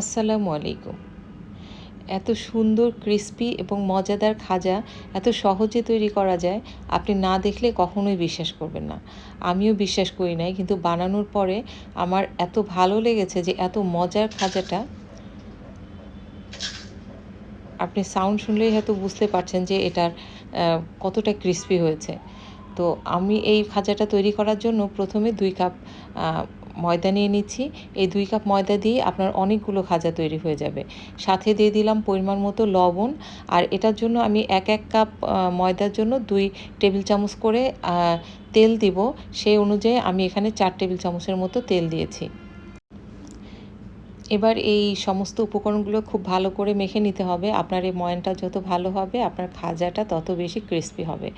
আসসালামু আলাইকুম। এত সুন্দর, ক্রিস্পি এবং মজাদার খাজা এত সহজে তৈরি করা যায়, আপনি না দেখলে কখনোই বিশ্বাস করবেন না। আমিও বিশ্বাস করি নাই, কিন্তু বানানোর পরে আমার এত ভালো লেগেছে যে এত মজার খাজাটা। আপনি সাউন্ড শুনলেই হয়তো বুঝতে পারছেন যে এটার কতটা ক্রিস্পি হয়েছে। তো আমি এই খাজাটা তৈরি করার জন্য প্রথমে দুই কাপ ময়দা নিয়ে নিচ্ছি। এই দুই কাপ ময়দা দিয়ে আপনার অনেকগুলো খাজা তৈরি হয়ে যাবে। সাথে দিয়ে দিলাম পরিমাণ মতো লবণ। আর এটার জন্য আমি এক এক কাপ ময়দার জন্য দুই টেবিল চামচ করে তেল দিব। সেই অনুযায়ী আমি এখানে চার টেবিল চামচের মতো তেল দিয়েছি। এবার এই সমস্ত উপকরণগুলো খুব ভালো করে মেখে নিতে হবে। আপনার এই ময়ানটা যত ভালো হবে, আপনার খাজাটা তত বেশি ক্রিস্পি হবে।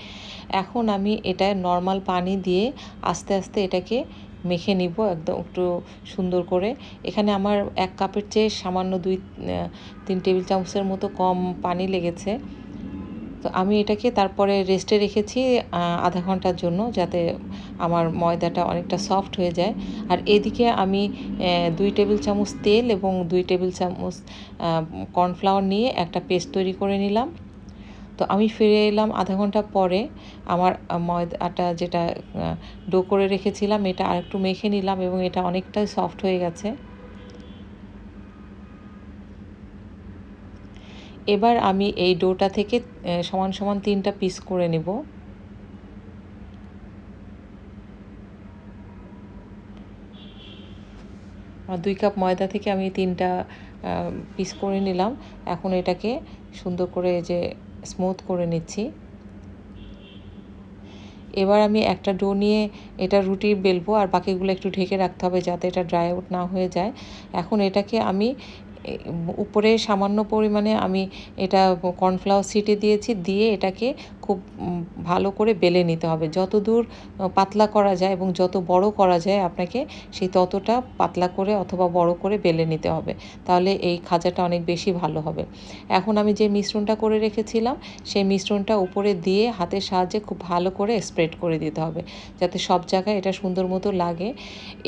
এখন আমি এটা নর্মাল পানি দিয়ে আস্তে আস্তে এটাকে মেখে নিব একদম একটু সুন্দর করে। এখানে আমার এক কাপের চেয়ে সামান্য দুই তিন টেবিল চামচের মতো কম পানি লেগেছে। তো আমি এটাকে তারপরে রেস্টে রেখেছি আধা ঘণ্টার জন্য যাতে আমার ময়দাটা অনেকটা সফট হয়ে যায়। আর এদিকে আমি দুই টেবিল চামচ তেল এবং দুই টেবিল চামচ কর্নফ্লাওয়ার নিয়ে একটা পেস্ট তৈরি করে নিলাম। তো আমি ফিরে এলাম আধা ঘণ্টা পরে আমার ময়দাটা যেটা ডো করে রেখেছিলাম এটা আরেকটু মেখে নিলাম এবং এটা অনেকটাই সফট হয়ে গেছে। এবার আমি এই ডোটা থেকে সমান সমান তিনটা পিস করে নেব। আর দুই কাপ ময়দা থেকে আমি তিনটা পিস করে নিলাম। এখন এটাকে সুন্দর করে যে স্মুথ করে নিচ্ছি। এবার আমি একটা ডো নিয়ে এটা রুটি বেলবো আর বাকিগুলো একটু ঢেকে রাখতে হবে যাতে এটা ড্রাই আউট না হয়ে যায়। এখন এটাকে আমি উপরে সামান্য পরিমাণে আমি এটা কর্নফ্লাওয়ার সিটে দিয়েছি, দিয়ে এটাকে খুব ভালো করে বেলে নিতে হবে। যত দূর পাতলা করা যায় এবং যত বড় করা যায় আপনাকে, সেই ততটা পাতলা করে অথবা বড় করে বেলে নিতে হবে। তাহলে এই খাজাটা অনেক বেশি ভালো হবে। এখন আমি যে মিশ্রণটা করে রেখেছিলাম, সেই মিশ্রণটা উপরে দিয়ে হাতের সাহায্যে খুব ভালো করে স্প্রেড করে দিতে হবে, যাতে সব জায়গায় এটা সুন্দর মতো লাগে।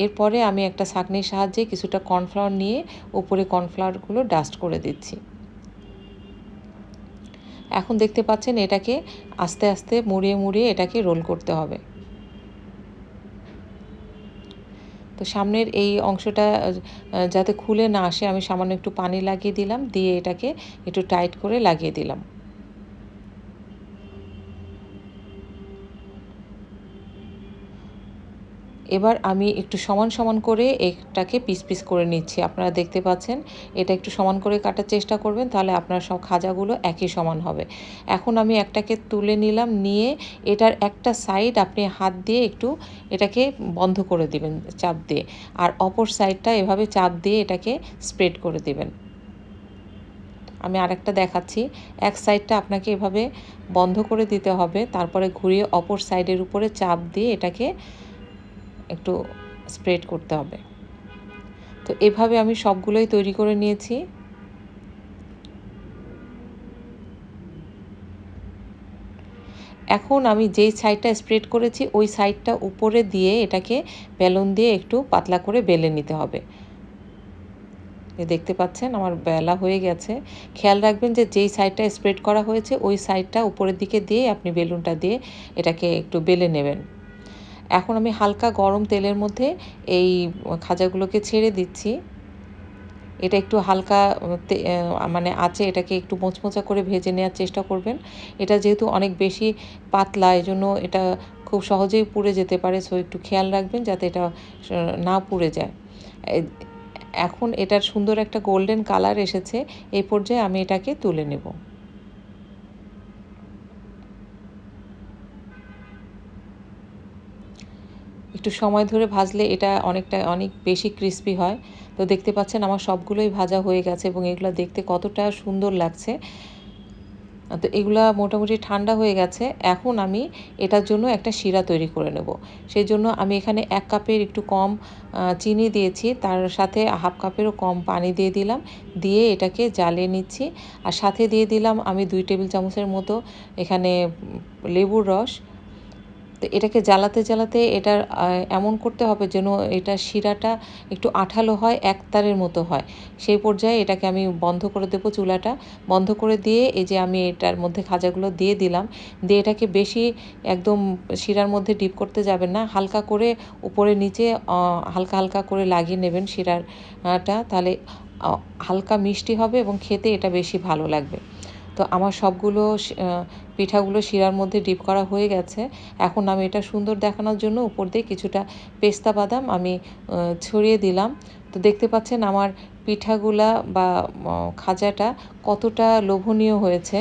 এরপরে আমি একটা ছাঁকনির সাহায্যে কিছুটা কর্নফ্লাওয়ার নিয়ে উপরে কর্নফ্লাওয়ারগুলো ডাস্ট করে দিচ্ছি। এখন দেখতে পাচ্ছেন এটাকে আস্তে আস্তে মুড়িয়ে মুড়িয়ে এটাকে রোল করতে হবে। তো সামনের এই অংশটা যাতে খুলে না আসে, আমি সামান্য একটু পানি লাগিয়ে দিলাম, দিয়ে এটাকে একটু টাইট করে লাগিয়ে দিলাম। এবার আমি একটু সমান সমান করে এটাকে পিস পিস করে নিচ্ছি। আপনারা দেখতে পাচ্ছেন, এটা একটু সমান করে কাটার চেষ্টা করবেন, তাহলে আপনার সব খাজাগুলো একই সমান হবে। এখন আমি একটাকে তুলে নিলাম, নিয়ে এটার একটা সাইড আপনি হাত দিয়ে একটু এটাকে বন্ধ করে দিবেন, চাপ দিয়ে। আর অপর সাইডটা এভাবে চাপ দিয়ে এটাকে স্প্রেড করে দিবেন। আমি আরেকটা দেখাচ্ছি, এক সাইডটা আপনাকে এভাবে বন্ধ করে দিতে হবে, তারপরে ঘুরিয়ে অপর সাইডের উপরে চাপ দিয়ে এটাকে একটু স্প্রেড করতে হবে। তো এভাবে আমি সবগুলোই তৈরি করে নিয়েছি। এখন আমি যেই সাইডটা স্প্রেড করেছি, ওই সাইডটা উপরে দিয়ে এটাকে বেলুন দিয়ে একটু পাতলা করে বেলে নিতে হবে। দেখতে পাচ্ছেন আমার বেলা হয়ে গেছে। খেয়াল রাখবেন যে যেই সাইডটা স্প্রেড করা হয়েছে, ওই সাইডটা উপরের দিকে দিয়ে আপনি বেলুনটা দিয়ে এটাকে একটু বেলে নেবেন। এখন আমি হালকা গরম তেলের মধ্যে এই খাজাগুলোকে ছেড়ে দিচ্ছি। এটা একটু হালকা মানে আছে এটাকে একটু মোচমোচা করে ভেজে নেওয়ার চেষ্টা করবেন। এটা যেহেতু অনেক বেশি পাতলা এই জন্য এটা খুব সহজেই পুড়ে যেতে পারে। সো, একটু খেয়াল রাখবেন যাতে এটা না পুড়ে যায়। এখন এটার সুন্দর একটা গোল্ডেন কালার এসেছে। এই পর্যায়ে আমি এটাকে তুলে নেব। একটু সময় ধরে ভাজলে এটা অনেকটা, অনেক বেশি ক্রিস্পি হয়। তো দেখতে পাচ্ছেন আমার সবগুলোই ভাজা হয়ে গেছে এবং এগুলো দেখতে কতটা সুন্দর লাগছে। তো এগুলা মোটামুটি ঠান্ডা হয়ে গেছে। এখন আমি এটার জন্য একটা শিরা তৈরি করে নেব। সেই জন্য আমি এখানে এক কাপের একটু কম চিনি দিয়েছি। তার সাথে হাফ কাপেরও কম পানি দিয়ে দিলাম। দিয়ে এটাকে জ্বালিয়ে নিচ্ছি। আর সাথে দিয়ে দিলাম আমি দুই টেবিল চামচের মতো এখানে লেবুর রস। তো এটাকে জ্বালাতে জ্বালাতে এটার এমন করতে হবে যেন এটা শিরাটা একটু আঠালো হয় একতারের মতো হয়। সেই পর্যায়ে এটাকে আমি বন্ধ করে দেবো চুলাটা। বন্ধ করে দিয়ে এই যে আমি এটার মধ্যে খাজাগুলো দিয়ে দিলাম, দিয়ে এটাকে বেশি একদম শিরার মধ্যে ডিপ করতে যাবেন না। হালকা করে উপরে নিচে হালকা হালকা করে লাগিয়ে নেবেন শিরাটা। তাহলে হালকা মিষ্টি হবে এবং খেতে এটা বেশি ভালো লাগবে। তো আমার সবগুলো পিঠাগুলো শিরার মধ্যে ডিপ করা হয়ে গেছে। এখন আমি এটা সুন্দর দেখানোর জন্য উপর দিয়ে কিছুটা পেস্তা বাদাম আমি ছড়িয়ে দিলাম। তো দেখতে পাচ্ছেন আমার পিঠাগুলা বা খাজাটা কতটা লোভনীয় হয়েছে।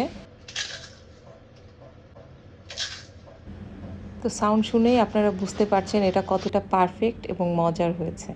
তো সাউন্ড শুনেই আপনারা বুঝতে পারছেন এটা কতটা পারফেক্ট এবং মজার হয়েছে।